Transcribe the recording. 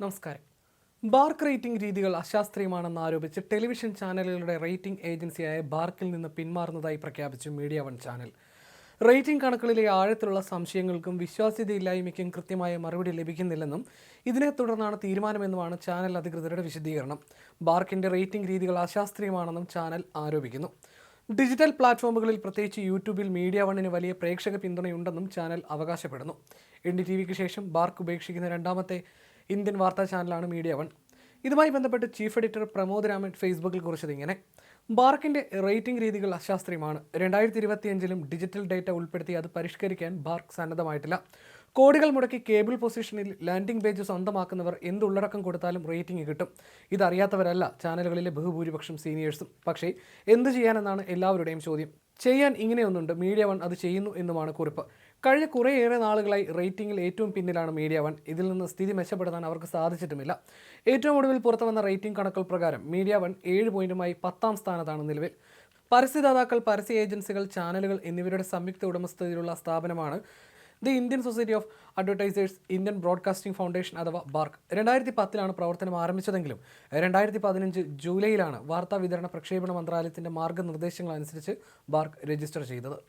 നമസ്കാരം. BARC rating രീതികൾ അശാസ്ത്രീയമാണെന്ന് ആരോപിച്ച് ടെലിവിഷൻ ചാനലുകളുടെ റേറ്റിംഗ് ഏജൻസിയായ ബാർക്കിൽ നിന്ന് പിന്മാറുന്നതായി പ്രഖ്യാപിച്ചു മീഡിയ വൺ ചാനൽ. റേറ്റിംഗ് കണക്കുകളിലെ ആഴത്തിലുള്ള സംശയങ്ങൾക്കും വിശ്വാസ്യതയില്ലായ്മയ്ക്കും കൃത്യമായ മറുപടി ലഭിക്കുന്നില്ലെന്നും ഇതിനെ തുടർന്നാണ് തീരുമാനമെന്നുമാണ് ചാനൽ അധികൃതരുടെ വിശദീകരണം. ബാർക്കിന്റെ റേറ്റിംഗ് രീതികൾ അശാസ്ത്രീയമാണെന്നും ചാനൽ ആരോപിക്കുന്നു. ഡിജിറ്റൽ പ്ലാറ്റ്ഫോമുകളിൽ പ്രത്യേകിച്ച് യൂട്യൂബിൽ മീഡിയ വണ്ണിന് വലിയ പ്രേക്ഷക പിന്തുണയുണ്ടെന്നും ചാനൽ അവകാശപ്പെടുന്നു. എൻ ഡി ടി വിക്ക് ശേഷം ബാർക്ക് ഉപേക്ഷിക്കുന്ന രണ്ടാമത്തെ ഇന്ത്യൻ വാർത്താ ചാനലാണ് മീഡിയ വൺ. ഇതുമായി ബന്ധപ്പെട്ട് ചീഫ് എഡിറ്റർ പ്രമോദ് രാമൻ ഫേസ്ബുക്കിൽ കുറിച്ചത് ഇങ്ങനെ. ബാർക്കിന്റെ റേറ്റിംഗ് രീതികൾ അശാസ്ത്രീയമാണ്. രണ്ടായിരത്തി ഇരുപത്തിയഞ്ചിലും ഡിജിറ്റൽ ഡേറ്റ ഉൾപ്പെടുത്തി അത് പരിഷ്കരിക്കാൻ ബാർക്ക് സന്നദ്ധമായിട്ടില്ല. കോടികൾ മുടക്കി കേബിൾ പൊസിഷനിൽ ലാൻഡിംഗ് പേജ് സ്വന്തമാക്കുന്നവർ എന്തുള്ളടക്കം കൊടുത്താലും റേറ്റിംഗ് കിട്ടും. ഇതറിയാത്തവരല്ല ചാനലുകളിലെ ബഹുഭൂരിപക്ഷം സീനിയേഴ്സും. പക്ഷേ എന്ത് ചെയ്യാനെന്നാണ് എല്ലാവരുടെയും ചോദ്യം. ചെയ്യാൻ ഇങ്ങനെയൊന്നുണ്ട്. മീഡിയ വൺ അത് ചെയ്യുന്നു എന്നുമാണ് കുറിപ്പ്. കഴിഞ്ഞ കുറേയേറെ നാളുകളായി റേറ്റിംഗിൽ ഏറ്റവും പിന്നിലാണ് മീഡിയ വൺ. ഇതിൽ നിന്ന് സ്ഥിതി മെച്ചപ്പെടുത്താൻ അവർക്ക് സാധിച്ചിട്ടുമില്ല. ഏറ്റവും ഒടുവിൽ പുറത്തു വന്ന റേറ്റിംഗ് കണക്കുകൾ പ്രകാരം മീഡിയ വൺ ഏഴ് പോയിന്റുമായി പത്താം സ്ഥാനത്താണ് നിലവിൽ. പരസ്യദാതാക്കൾ പരസ്യ ഏജൻസികൾ ചാനലുകൾ എന്നിവരുടെ സംയുക്ത ഉടമസ്ഥതയിലുള്ള സ്ഥാപനമാണ് the Indian Society of Advertisers Indian Broadcasting Foundation അഥവാ ബാർക്ക്. രണ്ടായിരത്തി പത്തിലാണ് പ്രവർത്തനം ആരംഭിച്ചതെങ്കിലും രണ്ടായിരത്തി പതിനഞ്ച് ജൂലൈയിലാണ് വാർത്താ വിതരണ പ്രക്ഷേപണ മന്ത്രാലയത്തിന്റെ മാർഗനിർദ്ദേശങ്ങൾ അനുസരിച്ച് ബാർക്ക് രജിസ്റ്റർ ചെയ്തത്.